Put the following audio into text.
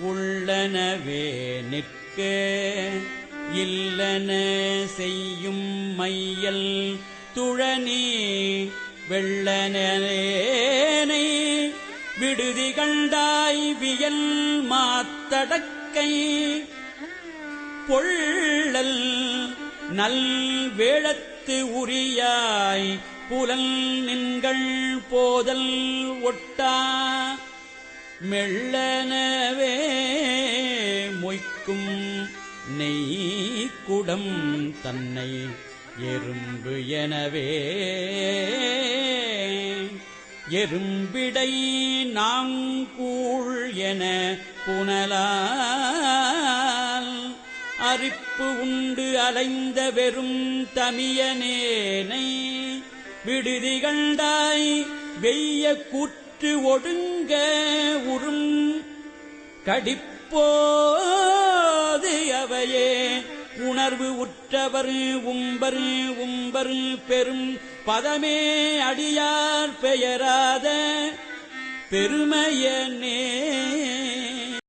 உள்ளனவே நிற்க இல்லன செய்யும் மையல் துழனி வெள்ளனேனை விடுதி கண்டாய் வியல் மாத்தடக்கை பொள்ளல் நல் வேளத்து உரியாய் புலல் நின்கள் போதல் ஒட்டா மெள்ளனவே மொய்க்கும் நெய்க்குடம் தன்னை எறும்பு எனவே. எறும்பிடை நாங்கூழ் என புனலால் அரிப்பு உண்டு அலைந்த வெறும் தமியனேனை விடுதி கண்டாய் வெய்ய கூற்று ஒடுங்க உறும் கடிப்போ உடையே உணர்வு உற்றவர் உம்பர் உம்பர் பெரும் பதமே அடியார் பெயராத பெருமையனே